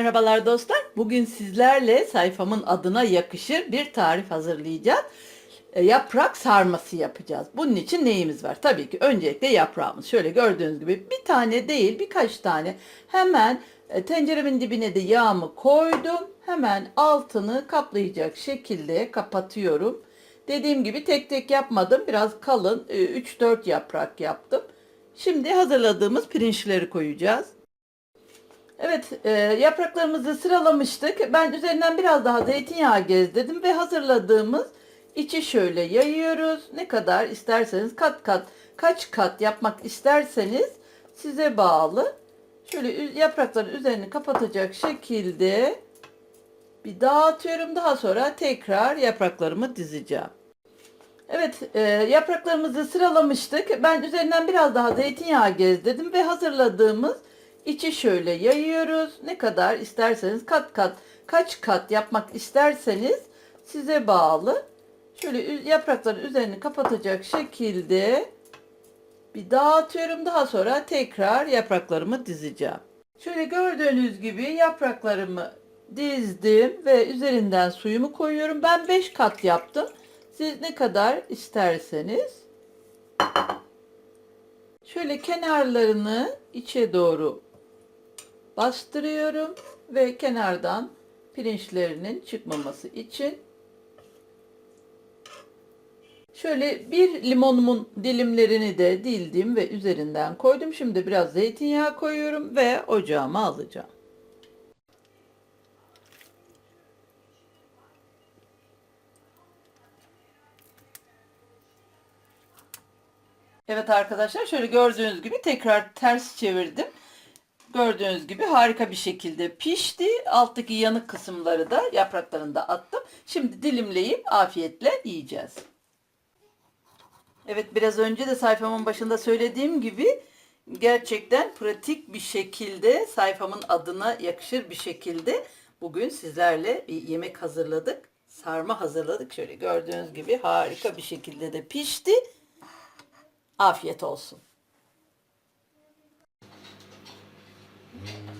Merhabalar dostlar. Bugün sizlerle sayfamın adına yakışır bir tarif hazırlayacağız. E, Yaprak sarması yapacağız. Bunun için neyimiz var? Tabii ki öncelikle yaprağımız. Şöyle gördüğünüz gibi bir tane değil birkaç tane. Hemen e, tenceremin dibine de yağımı koydum. Hemen altını kaplayacak şekilde kapatıyorum. Dediğim gibi tek tek yapmadım. Biraz kalın e, 3-4 yaprak yaptım. Şimdi hazırladığımız pirinçleri koyacağız. Evet, e, yapraklarımızı sıralamıştık. Ben üzerinden biraz daha zeytinyağı gezdirdim ve hazırladığımız içi şöyle yayıyoruz. Ne kadar isterseniz kat kat, kaç kat yapmak isterseniz size bağlı. Şöyle yaprakların üzerini kapatacak şekilde bir dağıtıyorum. Daha sonra tekrar yapraklarımı dizeceğim. Evet, e, yapraklarımızı sıralamıştık. Ben üzerinden biraz daha zeytinyağı gezdirdim ve hazırladığımız içi şöyle yayıyoruz. Ne kadar isterseniz kat kat, kaç kat yapmak isterseniz size bağlı. Şöyle yaprakların üzerini kapatacak şekilde bir dağıtıyorum. Daha sonra tekrar yapraklarımı dizeceğim. Şöyle gördüğünüz gibi yapraklarımı dizdim ve üzerinden suyumu koyuyorum. Ben 5 kat yaptım. Siz ne kadar isterseniz. Şöyle kenarlarını içe doğru bastırıyorum ve kenardan pirinçlerinin çıkmaması için şöyle bir limonumun dilimlerini de dildim ve üzerinden koydum. Şimdi biraz zeytinyağı koyuyorum ve ocağıma alacağım. Evet arkadaşlar şöyle gördüğünüz gibi tekrar ters çevirdim. Gördüğünüz gibi harika bir şekilde pişti. Alttaki yanık kısımları da yapraklarını da attım. Şimdi dilimleyip afiyetle yiyeceğiz. Evet biraz önce de sayfamın başında söylediğim gibi gerçekten pratik bir şekilde sayfamın adına yakışır bir şekilde bugün sizlerle bir yemek hazırladık. Sarma hazırladık. Şöyle gördüğünüz gibi harika bir şekilde de pişti. Afiyet olsun. Thank you.